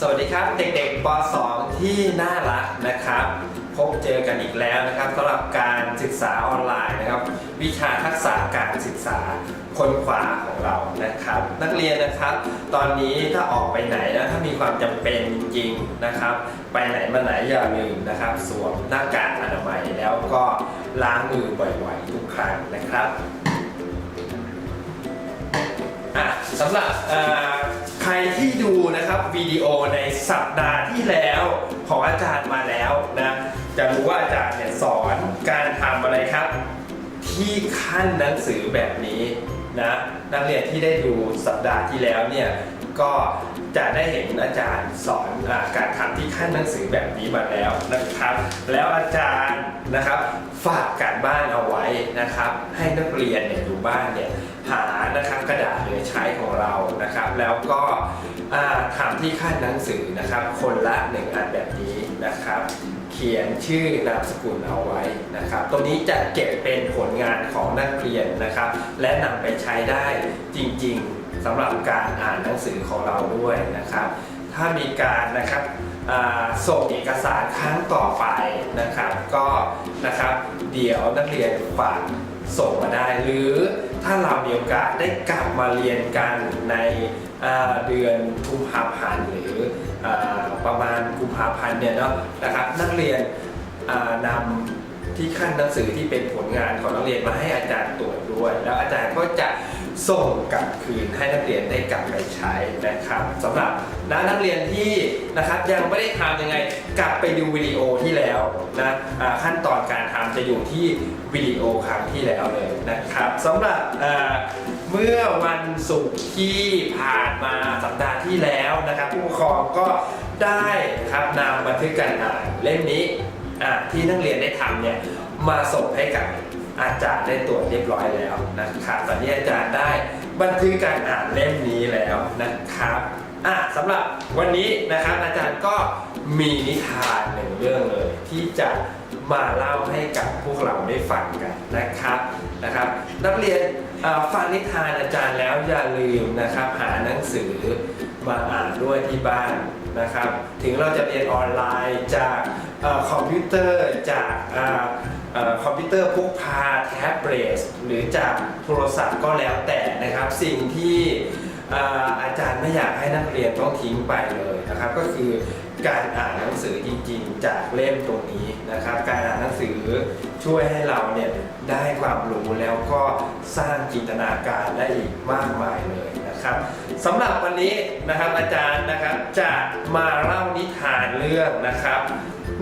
สวัสดีครับเด็กๆป .2 ที่น่ารักนะครับ พบเจอกันอีกแล้วนะครับสำหรับการศึกษาออนไลน์นะครับ วิชาทักษะการศึกษาคนขวาของเรานะครับ นักเรียนนะครับ ตอนนี้ถ้าออกไปไหนนะถ้ามีความจำเป็นจริงๆนะครับ ไปไหนมาไหนอย่าลืมนะครับ สวมหน้ากากอนามัยแล้วก็ล้างมือบ่อยๆทุกครั้งนะครับอะสำหรับ ใครที่ดูนะครับวิดีโอในสัปดาห์ที่แล้วของอาจารย์มาแล้วนะจะรู้ว่าอาจารย์เนี่ยสอนการทำอะไรครับ ที่ขั้นหนังสือแบบนี้นะนักเรียนที่ได้ดูสัปดาห์ที่แล้วเนี่ยก็จะได้เห็นอาจารย์สอนอการทำที่ขั้นหนังสือแบบนี้มาแล้วนะครับ แล้วอาจารย์นะครับฝากการบ้านเอาไว้นะครับ ให้นักเรียนเนี่ยอยู่บ้านเนี่ย นะครับกระดาษเหลือใช้ของเรานะครับ แล้วก็อ่าทำที่ขั้นหนังสือนะครับ คนละหนึ่งอันแบบนี้นะครับ เขียนชื่อนามสกุลเอาไว้นะครับ ตรงนี้จะเก็บเป็นผลงานของนักเรียนนะครับ และนำไปใช้ได้จริงๆสำหรับการอ่านหนังสือของเราด้วยนะครับ ถ้ามีการนะครับส่งเอกสารครั้งต่อไปนะครับ ก็นะครับเดี๋ยวนักเรียนฝากส่งมาได้หรือ ถ้าเรามีโอกาสได้กลับมาเรียนกันในเดือนกุมภาพันธ์หรืออประมาณกุมภาพันธ์เนี่ยเนาะนะครับนักเรียนนำที่ขั้นหนังสือที่เป็นผลงานของนักเรียนมาให้อาจารย์ตรวจด้วย แล้วอาจารย์ก็จะ ส่งกลับคืนให้นักเรียนได้กลับไปใช้นะครับสำหรับนะนักเรียนที่นะครับยังไม่ได้ทำยังไงกลับไปดูวิดีโอที่แล้วนะขั้นตอนการทำจะอยู่ที่วิดีโอครั้งที่แล้วเลยนะครับสำหรับเมื่อวันศุกร์ที่ผ่านมาสัปดาห์ที่แล้วนะครับผู้ปกครองก็ได้ครับนำบันทึกการอ่านเล่มนี้ที่นักเรียนได้ทำเนี่ยมาส่งให้กับ อาจารย์ได้ตรวจเรียบร้อยแล้วนะครับตอนนี้อาจารย์ได้บันทึกการอ่านเล่มนี้แล้วนะครับอะสำหรับวันนี้นะครับอาจารย์ก็มีนิทานหนึ่งเรื่องเลย ที่จะมาเล่าให้กับพวกเราได้ฟังกันนะครับนะครับ นักเรียนฟังนิทานอาจารย์แล้วอย่าลืมนะครับ หาหนังสือมาอ่านด้วยที่บ้านนะครับ ถึงเราจะเรียนออนไลน์จากอคอมพิวเตอร์จาก เออคอมพิวเตอร์พกพาแท็บเล็ตหรือจากโทรศัพท์ก็แล้วแต่นะครับ สิ่งที่เอ่ออาจารย์ไม่อยากให้นักเรียนต้องทิ้งไปเลยนะครับ ก็คือการอ่านหนังสือจริงๆ จากเล่มตรงนี้นะครับ การอ่านหนังสือช่วยให้เราเนี่ยได้ความรู้แล้วก็สร้างจินตนาการได้อีกมากมายเลยนะครับสำหรับวันนี้นะครับอาจารย์นะครับจะมาเล่านิทานเรื่องนะครับ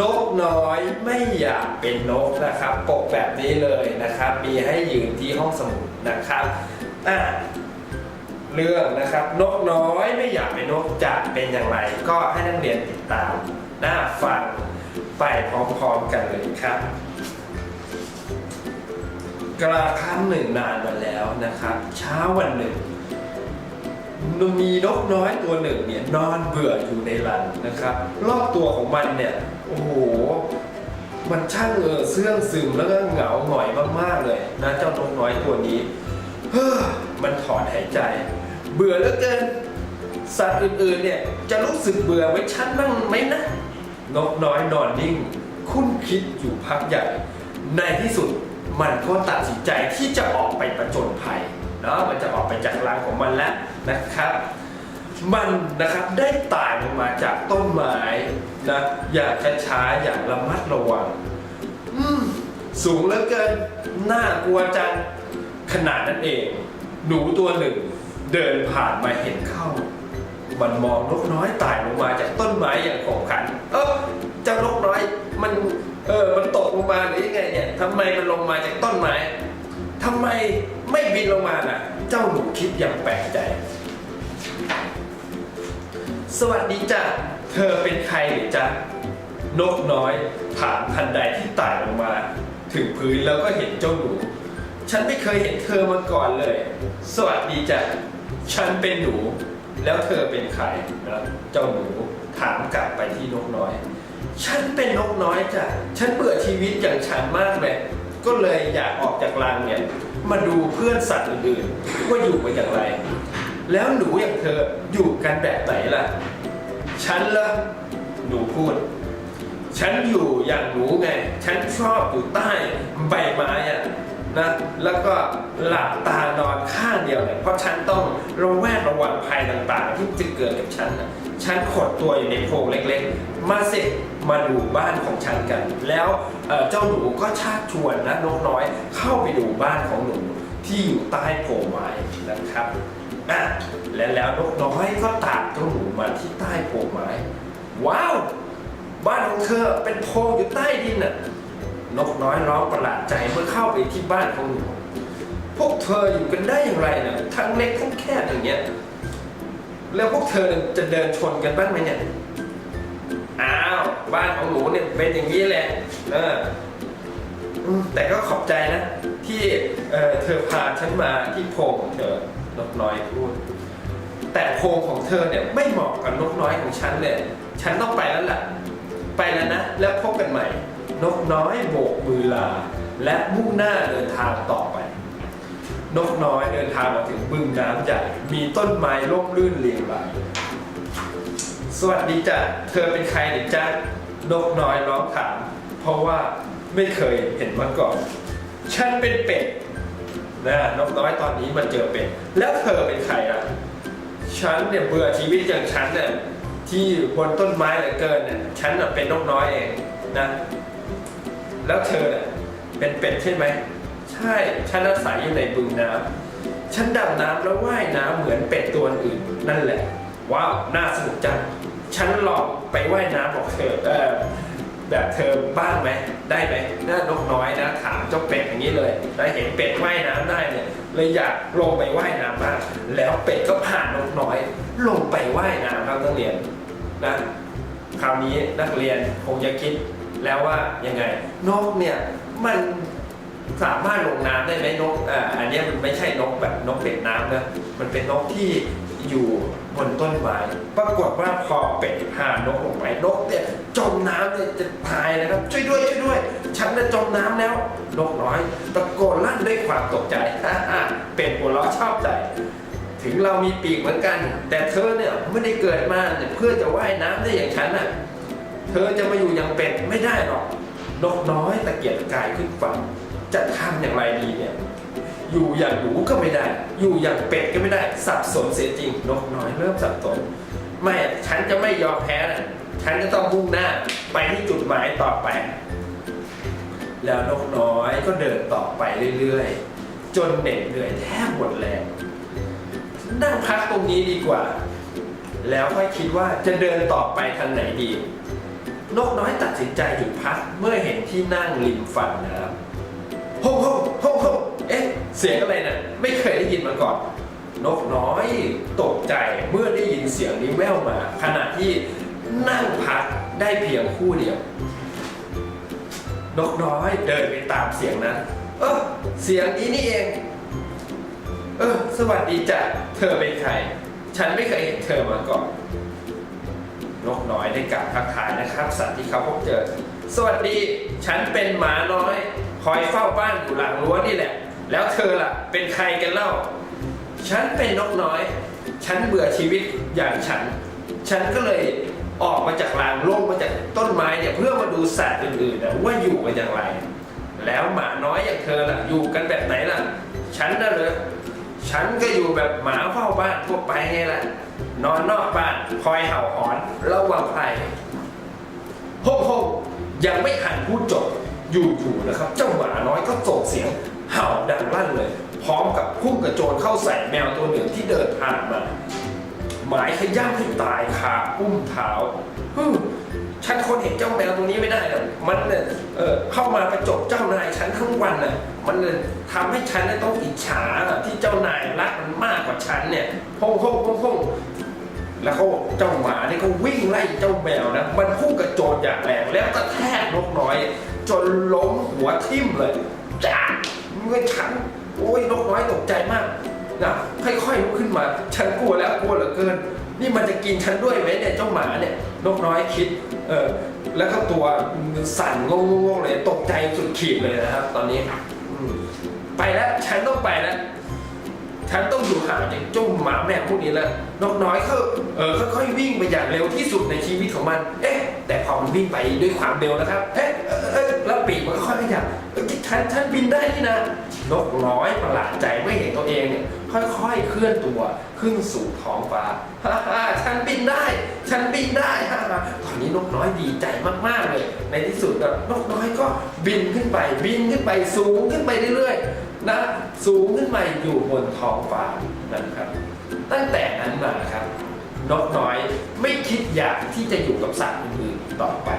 นกน้อยไม่อยากเป็นนกนะครับปกแบบนี้เลยนะครับ มีให้ยืนที่ห้องสมุดนะครับอะเรื่องนะครับ นกน้อยไม่อยากเป็นนกจะเป็นอย่างไร ก็ให้นักเรียนติดตามน่าฟังไปพร้อมๆกันเลยครับ กระครั้งหนึ่งนานมาแล้วนะครับ เช้าวันหนึ่งมีนกน้อยตัวหนึ่งเนี่ยนอนเบื่ออยู่ในรังนะครับ รอบตัวของมันเนี่ย โอ้โห มันช่างเออเสื่องซึมแล้วก็เหงาหงอยมากๆเลยนะเจ้านกน้อยตัวนี้ เฮ้อมันถอนหายใจ เบื่อเหลือเกิน สัตว์อื่นๆเนี่ยจะรู้สึกเบื่อไว้ฉันบ้างไหมนะ นกน้อยนอนนิ่ง คุ้นคิดอยู่พักใหญ่ ในที่สุดมันก็ตัดสินใจที่จะออกไปประจนภัยเนาะมันจะออกไปจากรังของมันแล้วนะครับ มันนะครับได้ไต่ลงมาจากต้นไม้นะอย่างช้าๆอย่างระมัดระวัง อืมสูงเหลือเกินน่ากลัวจังขนาดนั้นเอง หนูตัวหนึ่ง เดินผ่านมาเห็นเข้า มันมองนกน้อยไต่ลงมาจากต้นไม้อย่างขบขัน เออเจ้านกน้อยมันเออมันตกลงมาหรือยังไงเนี่ยทำไมมันลงมาจากต้นไม้ทำไมไม่บินลงมาน่ะ เจ้าหนูคิดอย่างแปลกใจ สวัสดีจ้ะ เธอเป็นใครหรือจ๊ะ นกน้อยถามทันใดที่ไต่ลงมา ถึงพื้นแล้วก็เห็นเจ้าหนู ฉันไม่เคยเห็นเธอมาก่อนเลย สวัสดีจ้ะ ฉันเป็นหนู แล้วเธอเป็นใครนะเจ้าหนูถามกลับไปที่นกน้อย ฉันเป็นนกน้อยจ้ะ ฉันเบื่อชีวิตอย่างฉันมากเลย ก็เลยอยากออกจากรังเนี่ย มาดูเพื่อนสัตว์อื่นๆว่าอยู่กันอย่างไร แล้วหนูอย่างเธออยู่กันแบบไหนล่ะ ฉันละหนูพูด ฉันอยู่อย่างหนูไง ฉันชอบอยู่ใต้ใบไม้อะนะแล้วก็หลับตานอนข้างเดียวเลยเพราะฉันต้องระแวดระวังภัยต่างๆ ที่จะเกิดกับฉันนะฉันขดตัวอยู่ในโพรงเล็กๆ มาสิมาดูบ้านของฉันกัน แล้วเอ่อเจ้าหนูก็ชักชวนนะนกน้อยเข้าไปดูบ้านของหนูที่อยู่ใต้โพรงไม้นะครับ อะและแล้วนกน้อยก็ตามเจ้าหนูมาที่ใต้โพรงไม้ ว้าว บ้านของเธอเป็นโพรงอยู่ใต้ดินน่ะ นกน้อยร้องประหลาดใจเมื่อเข้าไปที่บ้านของหนูพวกเธออยู่กันได้อย่างไรน่ะทั้งเล็กทั้งแคบอย่างเงี้ย แล้วพวกเธอจะเดินชนกันบ้างไหมเนี่ย อ้าว บ้านของหนูเนี่ยเป็นอย่างนี้แหละ เออแต่ก็ขอบใจนะ ที่เออเธอพาฉันมาที่โพรงของเธอนกน้อยพูด แต่โพรงของเธอเนี่ยไม่เหมาะกับนกน้อยของฉันเลยฉันต้องไปแล้วล่ะ ไปแล้วนะ แล้วพบกันใหม่ นกน้อยโบกมือลา และมุ่งหน้าเดินทางต่อไป นกน้อยเดินทางมาถึงบึงน้ำใหญ่ มีต้นไม้ร่มรื่นเรียงรายสวัสดีจ้ะ เธอเป็นใครหรือจ๊ะนกน้อยร้องถาม เพราะว่าไม่เคยเห็นมาก่อน ฉันเป็นเป็ดนะนกน้อยตอนนี้มันเจอเป็ดแล้วเธอเป็นใครล่ะ ฉันเนี่ยเบื่อชีวิตอย่างฉันเนี่ยที่บนต้นไม้เหลือเกินเนี่ยฉันเป็นนกน้อยเองนะแล้วเธอน่ะเป็นเป็ดใช่ไหมใช่ฉันอาศัยอยู่ในบึงน้ำฉันดำน้ำแล้วว่ายน้ำเหมือนเป็ดตัวอื่นนั่นแหละว้าวน่าสนุกจังฉันลองไปว่ายน้ำบอกเธอเออ แบบเธอบ้างไหมได้ไหมน่านกน้อยนะถามเจ้าเป็ดอย่างนี้เลยแล้วเห็นเป็ดว่ายน้ำได้เนี่ยเลยอยากลงไปว่ายน้ำบ้างแล้วเป็ดก็ผ่านนกน้อย ลงไปว่ายน้ำครับนักเรียนนะคราวนี้นักเรียนคงจะคิดแล้วว่ายังไง นกเนี่ยมันสามารถลงน้ำได้ไหมนกอ่าอันนี้มันไม่ใช่นกแบบนกเป็ดน้ำนะมันเป็นนกที่ อยู่บนต้นไม้ปรากฏว่าพอเป็ดพานกลงไปนกเนี่ยจมน้ำเนี่ยจะตายนะครับ ช่วยด้วยช่วยด้วย ฉันจะจมน้ำแล้ว นกน้อยตะโกนลั่นด้วยความตกใจเป็ดหัวเราะชอบใจ ถึงเรามีปีกเหมือนกัน แต่เธอเนี่ยไม่ได้เกิดมาเพื่อจะว่ายน้ำได้อย่างฉันน่ะเธอจะมาอยู่อย่างเป็ดไม่ได้หรอกนกน้อยตะเกียกกายขึ้นฝั่งจะทำอย่างไรดีเนี่ย อยู่อย่างหนูก็ไม่ได้ อยู่อย่างเป็ดก็ไม่ได้ สับสนเสียจริง นกน้อยเริ่มสับสนไม่ ฉันจะไม่ยอมแพ้นะฉันจะต้องมุ่งหน้าไปที่จุดหมายต่อไป แล้วนกน้อยก็เดินต่อไปเรื่อยๆ จนเหน็ดเหนื่อยแทบหมดแรง นั่งพักตรงนี้ดีกว่า แล้วค่อยคิดว่าจะเดินต่อไปทางไหนดี นกน้อยตัดสินใจหยุดพักเมื่อเห็นที่นั่งริมฝั่งน้ำโฮ่โฮ่โฮ่โฮ่ เสียงอะไรน่ะไม่เคยได้ยินมาก่อน นกน้อยตกใจเมื่อได้ยินเสียงนี้แว่วมา ขณะที่นั่งพักได้เพียงคู่เดียว นกน้อยเดินไปตามเสียงนั้น เออเสียงนี้นี่เอง เออ สวัสดีจ้ะเธอเป็นใคร ฉันไม่เคยเห็นเธอมาก่อน นกน้อยได้กล่าวทักทายนะครับ สัตว์ที่เขาพบเจอ สวัสดี ฉันเป็นหมาน้อย คอยเฝ้าบ้านอยู่หลังรั้วนี่แหละ แล้วเธอล่ะ เป็นใครกันเล่า ฉันเป็นนกน้อย ฉันเบื่อชีวิตอย่างฉัน ฉันก็เลยออกมาจากรางลงมาจากต้นไม้เนี่ยเพื่อมาดูสัตว์อื่นๆนะว่าอยู่กันอย่างไร แล้วหมาน้อยอย่างเธอล่ะ อยู่กันแบบไหนล่ะ ฉันน่ะเหรอฉันก็อยู่แบบหมาเฝ้าบ้านทั่วไปไงล่ะ นอนนอกบ้านคอยเห่าหอนระวังภัยโฮงโฮยังไม่หันพูดจบอยู่ๆนะครับ เจ้าหมาน้อยก็ส่งเสียง เห่าดังลั่นเลย พร้อมกับพุ่งกระโจนเข้าใส่แมวตัวหนึ่งที่เดินผ่านมาหมายขย้ำให้ตายคาอุ้มเท้าฮึฉันคนเห็นเจ้าแมวตัวนี้ไม่ได้หรอกมันเนี่ยเออเข้ามาประจบเจ้านายฉันทั้งวันน่ะ มันเลยทำให้ฉันเนี่ยต้องอิจฉาที่เจ้านายรักมันมากกว่าฉันเนี่ยพงพงพงพงแล้วเขาเจ้าหมาเนี่ยก็วิ่งไล่เจ้าแมวนะ มันพุ่งกระโจนอย่างแรงแล้วก็แทกนกน้อย จนล้มหัวทิ่มเลยจ้า เมื่อฉันโอ้ยนกน้อยตกใจมากนะค่อยๆลุกขึ้นมา ฉันกลัวแล้วกลัวเหลือเกิน นี่มันจะกินฉันด้วยไหมเนี่ยเจ้าหมาเนี่ยนกน้อยคิดเออแล้วก็ตัวสั่นงงๆเลยตกใจสุดขีดเลยนะครับ ตอนนี้ไปแล้วฉันต้องไปแล้วฉันต้องอยู่ห่างจากเจ้าหมาแมวพวกนี้แล้วนกน้อยเขาเออค่อยๆวิ่งไปอย่างเร็วที่สุดในชีวิตของมัน เอ๊ะ แต่พอมันวิ่งไปด้วยความเร็วนะครับ เอ๊ะแล้วปีกมันก็ค่อยขยับ ฉันฉันบินได้นี่นะนกน้อยประหลาดใจไม่เห็นตัวเองเนี่ยค่อยๆ เคลื่อนตัวขึ้นสู่ท้องฟ้าฮ่าฮ่าฉันบินได้ ฉันบินได้ฮ่าฮ่าตอนนี้นกน้อยดีใจมากๆเลย ในที่สุดนกน้อยก็บินขึ้นไป บินขึ้นไปสูงขึ้นไปเรื่อยๆนะสูงขึ้นไปอยู่บนท้องฟ้านะครับ ตั้งแต่นั้นมาครับนกน้อยไม่คิดอยากที่จะอยู่กับสัตว์อื่นๆต่อไป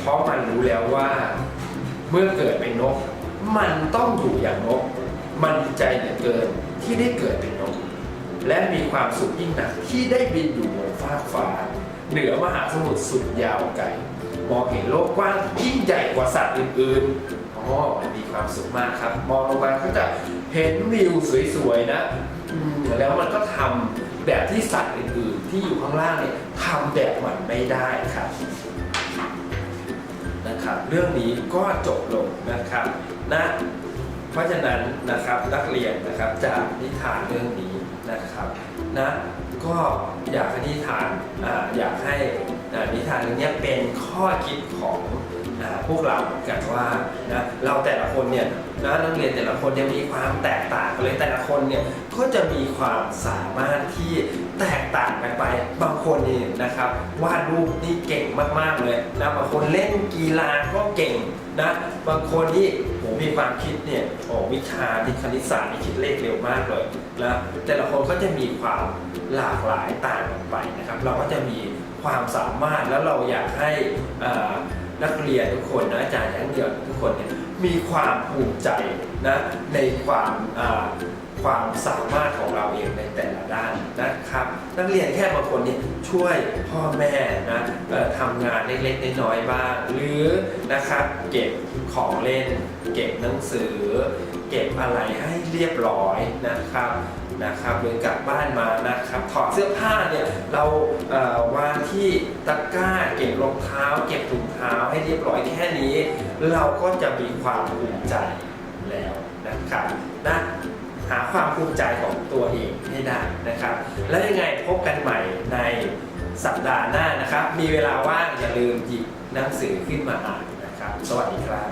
เพราะมันรู้แล้วว่า เมื่อเกิดเป็นนก มันต้องอยู่อย่างนก มันดีใจเหลือเกินที่ได้เกิดเป็นนก และมีความสุขยิ่งหนักที่ได้บินอยู่บนฟ้ากฟ้า เหนือมหาสมุทรสุดยาวไกลมองเห็นโลกกว้างยิ่งใหญ่กว่าสัตว์อื่นๆอ๋อมันมีความสุขมากครับ มองลงมาก็จะเห็นวิวสวยๆนะแล้วมันก็ทำแบบที่สัตว์อื่นๆ ที่อยู่ข้างล่างเนี่ยทำแบบมันไม่ได้ครับ นะครับเรื่องนี้ก็จบลงนะครับนะเพราะฉะนั้นนะครับนักเรียนนะครับจากนิทานเรื่องนี้นะครับนะก็อยากให้นิทานออยากให้นิทานเรื่องนี้เป็นข้อคิดของพวกเรากันว่านะเราแต่ละคนเนี่ย นะนักเรียนแต่ละคนเนี่ยมีความแตกต่างกันเลยแต่ละคนเนี่ยก็จะมีความสามารถที่แตกต่างกันไป บางคนนี่นะครับวาดรูปนี่เก่งมากๆเลยนะบางคนเล่นกีฬาก็เก่งนะบางคนนี่โหมีความคิดเนี่ยโอ้วิชาที่คณิตศาสตร์นี่คิดเลขเร็วมากเลยนะแต่ละคนก็จะมีความหลากหลายต่างกันไปนะครับ เราก็จะมีความสามารถแล้วเราอยากให้นักเรียนทุกคนนะอาจารย์ทั้งเดียวทุกคนเนี่ย มีความภูมิใจนะในความอ่าความสามารถของเราเองในแต่ละด้านนะครับ นักเรียนแค่บางคนเนี่ยช่วยพ่อแม่นะทำงานเล็กๆน้อยๆบ้าง หรือนะครับเก็บของเล่น เก็บหนังสือ เก็บอะไรให้เรียบร้อยนะครับ นะครับเดินกลับบ้านมานะครับถอดเสื้อผ้าเนี่ยเราเวางที่ตะกร้าเก็บรองเท้า เก็บถุงเท้าให้เรียบร้อยแค่นี้ เราก็จะมีความภูมิใจแล้วนะครับนะหาความภูมิใจของตัวเองให้ได้นะครับ แล้วยังไงพบกันใหม่ในสัปดาห์หน้านะครับ มีเวลาว่างอย่าลืมหยิบหนังสือขึ้นมาอ่านนะครับ สวัสดีครับ